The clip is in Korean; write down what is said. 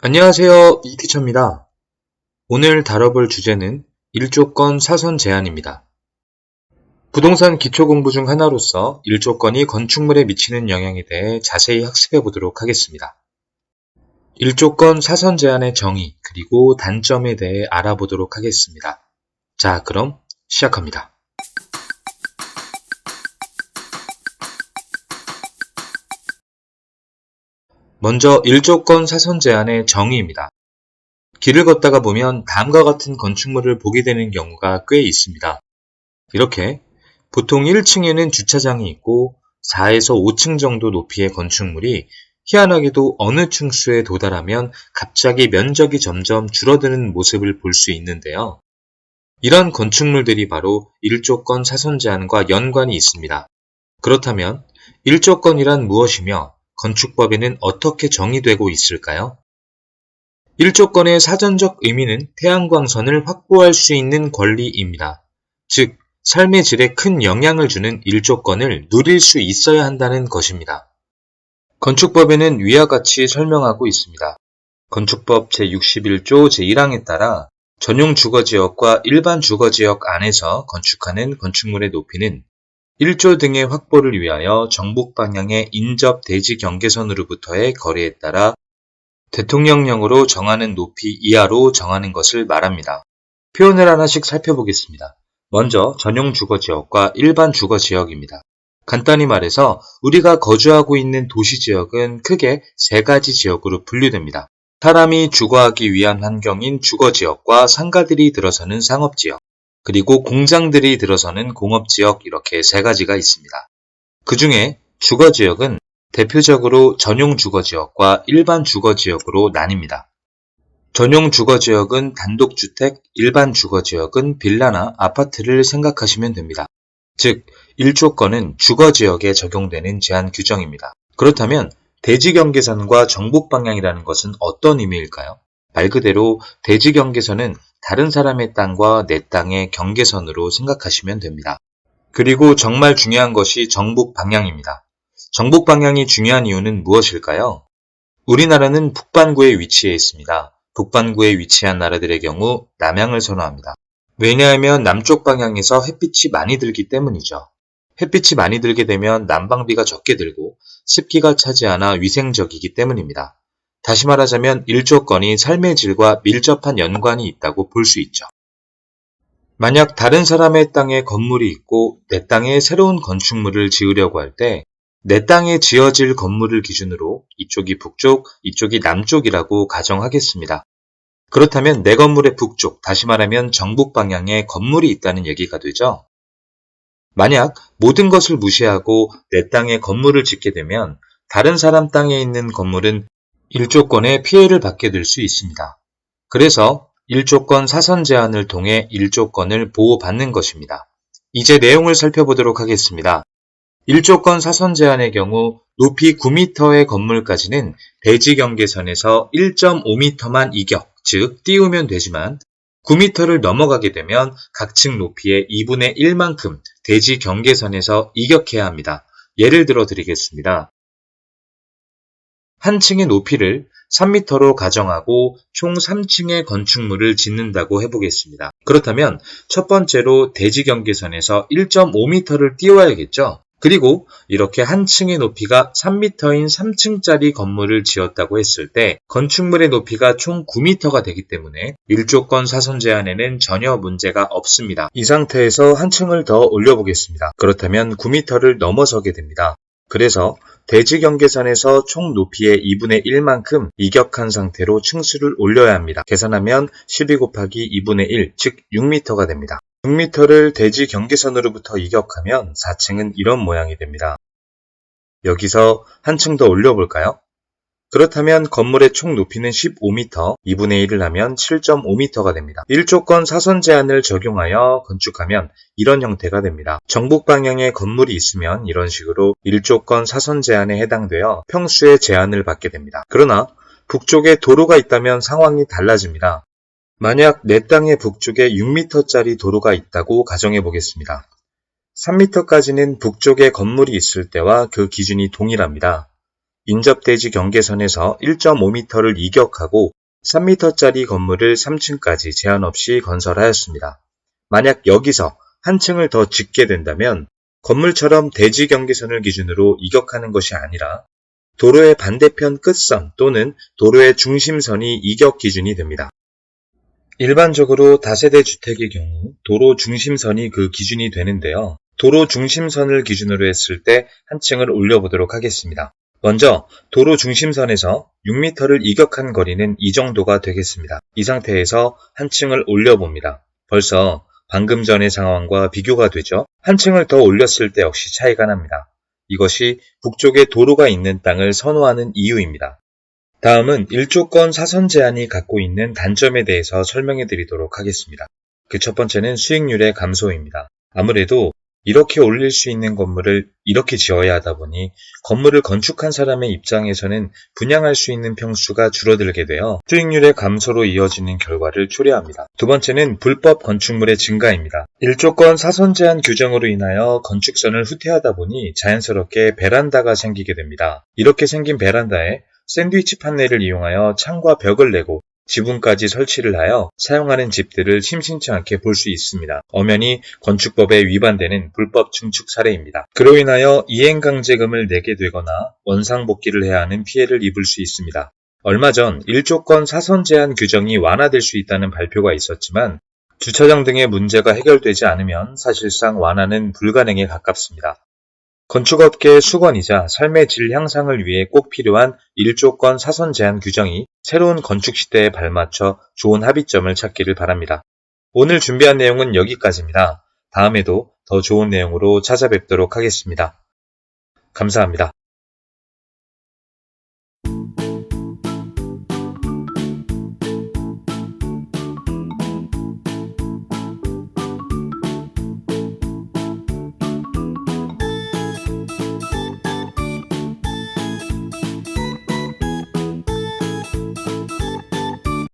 안녕하세요. 이티처입니다. 오늘 다뤄볼 주제는 일조권 사선 제한입니다. 부동산 기초 공부 중 하나로서 일조권이 건축물에 미치는 영향에 대해 자세히 학습해 보도록 하겠습니다. 일조권 사선 제한의 정의 그리고 단점에 대해 알아보도록 하겠습니다. 자, 그럼 시작합니다. 먼저 일조권 사선 제한의 정의입니다. 길을 걷다가 보면 다음과 같은 건축물을 보게 되는 경우가 꽤 있습니다. 이렇게 보통 1층에는 주차장이 있고 4에서 5층 정도 높이의 건축물이 희한하게도 어느 층수에 도달하면 갑자기 면적이 점점 줄어드는 모습을 볼 수 있는데요. 이런 건축물들이 바로 일조권 사선 제한과 연관이 있습니다. 그렇다면 일조권이란 무엇이며 건축법에는 어떻게 정의되고 있을까요? 일조권의 사전적 의미는 태양광선을 확보할 수 있는 권리입니다. 즉, 삶의 질에 큰 영향을 주는 일조권을 누릴 수 있어야 한다는 것입니다. 건축법에는 위와 같이 설명하고 있습니다. 건축법 제61조 제1항에 따라 전용 주거지역과 일반 주거지역 안에서 건축하는 건축물의 높이는 1조 등의 확보를 위하여 정북 방향의 인접 대지 경계선으로부터의 거리에 따라 대통령령으로 정하는 높이 이하로 정하는 것을 말합니다. 표현을 하나씩 살펴보겠습니다. 먼저 전용 주거 지역과 일반 주거 지역입니다. 간단히 말해서 우리가 거주하고 있는 도시 지역은 크게 세 가지 지역으로 분류됩니다. 사람이 주거하기 위한 환경인 주거 지역과 상가들이 들어서는 상업 지역, 그리고 공장들이 들어서는 공업지역 이렇게 세 가지가 있습니다. 그 중에 주거지역은 대표적으로 전용 주거지역과 일반 주거지역으로 나뉩니다. 전용 주거지역은 단독주택, 일반 주거지역은 빌라나 아파트를 생각하시면 됩니다. 즉, 1조건은 주거지역에 적용되는 제한 규정입니다. 그렇다면 대지경계선과 정북방향이라는 것은 어떤 의미일까요? 말 그대로 대지경계선은 다른 사람의 땅과 내 땅의 경계선으로 생각하시면 됩니다. 그리고 정말 중요한 것이 정북 방향입니다. 정북 방향이 중요한 이유는 무엇일까요? 우리나라는 북반구에 위치해 있습니다. 북반구에 위치한 나라들의 경우 남향을 선호합니다. 왜냐하면 남쪽 방향에서 햇빛이 많이 들기 때문이죠. 햇빛이 많이 들게 되면 난방비가 적게 들고 습기가 차지 않아 위생적이기 때문입니다. 다시 말하자면 일조건이 삶의 질과 밀접한 연관이 있다고 볼 수 있죠. 만약 다른 사람의 땅에 건물이 있고 내 땅에 새로운 건축물을 지으려고 할 때 내 땅에 지어질 건물을 기준으로 이쪽이 북쪽, 이쪽이 남쪽이라고 가정하겠습니다. 그렇다면 내 건물의 북쪽, 다시 말하면 정북 방향에 건물이 있다는 얘기가 되죠. 만약 모든 것을 무시하고 내 땅에 건물을 짓게 되면 다른 사람 땅에 있는 건물은 일조권의 피해를 받게 될 수 있습니다. 그래서 일조권 사선 제한을 통해 일조권을 보호받는 것입니다. 이제 내용을 살펴보도록 하겠습니다. 일조권 사선 제한의 경우 높이 9m의 건물까지는 대지 경계선에서 1.5m만 이격, 즉 띄우면 되지만 9m를 넘어가게 되면 각층 높이의 2분의 1만큼 대지 경계선에서 이격해야 합니다. 예를 들어 드리겠습니다. 한 층의 높이를 3m로 가정하고 총 3층의 건축물을 짓는다고 해보겠습니다. 그렇다면 첫 번째로 대지 경계선에서 1.5m를 띄워야겠죠? 그리고 이렇게 한 층의 높이가 3m인 3층짜리 건물을 지었다고 했을 때 건축물의 높이가 총 9m가 되기 때문에 일조권 사선 제한에는 전혀 문제가 없습니다. 이 상태에서 한 층을 더 올려보겠습니다. 그렇다면 9m를 넘어서게 됩니다. 그래서 대지 경계선에서 총 높이의 2분의 1만큼 이격한 상태로 층수를 올려야 합니다. 계산하면 12 곱하기 2분의 1, 즉 6m가 됩니다. 6m를 대지 경계선으로부터 이격하면 4층은 이런 모양이 됩니다. 여기서 한층 더 올려볼까요? 그렇다면 건물의 총 높이는 15m, 2분의 1을 하면 7.5m가 됩니다. 1조건 사선 제한을 적용하여 건축하면 이런 형태가 됩니다. 정북 방향에 건물이 있으면 이런 식으로 1조건 사선 제한에 해당되어 평수의 제한을 받게 됩니다. 그러나 북쪽에 도로가 있다면 상황이 달라집니다. 만약 내 땅의 북쪽에 6m짜리 도로가 있다고 가정해 보겠습니다. 3m까지는 북쪽에 건물이 있을 때와 그 기준이 동일합니다. 인접대지 경계선에서 1.5m를 이격하고 3m짜리 건물을 3층까지 제한 없이 건설하였습니다. 만약 여기서 한 층을 더 짓게 된다면 건물처럼 대지 경계선을 기준으로 이격하는 것이 아니라 도로의 반대편 끝선 또는 도로의 중심선이 이격 기준이 됩니다. 일반적으로 다세대 주택의 경우 도로 중심선이 그 기준이 되는데요. 도로 중심선을 기준으로 했을 때 한 층을 올려보도록 하겠습니다. 먼저 도로 중심선에서 6m를 이격한 거리는 이 정도가 되겠습니다. 이 상태에서 한 층을 올려봅니다. 벌써 방금 전의 상황과 비교가 되죠. 한 층을 더 올렸을 때 역시 차이가 납니다. 이것이 북쪽에 도로가 있는 땅을 선호하는 이유입니다. 다음은 일조권 사선 제한이 갖고 있는 단점에 대해서 설명해 드리도록 하겠습니다. 그 첫 번째는 수익률의 감소입니다. 아무래도 이렇게 올릴 수 있는 건물을 이렇게 지어야 하다 보니 건물을 건축한 사람의 입장에서는 분양할 수 있는 평수가 줄어들게 되어 수익률의 감소로 이어지는 결과를 초래합니다. 두 번째는 불법 건축물의 증가입니다. 일조권 사선 제한 규정으로 인하여 건축선을 후퇴하다 보니 자연스럽게 베란다가 생기게 됩니다. 이렇게 생긴 베란다에 샌드위치 판넬을 이용하여 창과 벽을 내고 지붕까지 설치를 하여 사용하는 집들을 심심치 않게 볼 수 있습니다. 엄연히 건축법에 위반되는 불법 증축 사례입니다. 그로 인하여 이행강제금을 내게 되거나 원상복귀를 해야 하는 피해를 입을 수 있습니다. 얼마 전 1조권 사선 제한 규정이 완화될 수 있다는 발표가 있었지만 주차장 등의 문제가 해결되지 않으면 사실상 완화는 불가능에 가깝습니다. 건축업계의 수건이자 삶의 질 향상을 위해 꼭 필요한 1조권 사선 제한 규정이 새로운 건축 시대에 발맞춰 좋은 합의점을 찾기를 바랍니다. 오늘 준비한 내용은 여기까지입니다. 다음에도 더 좋은 내용으로 찾아뵙도록 하겠습니다. 감사합니다.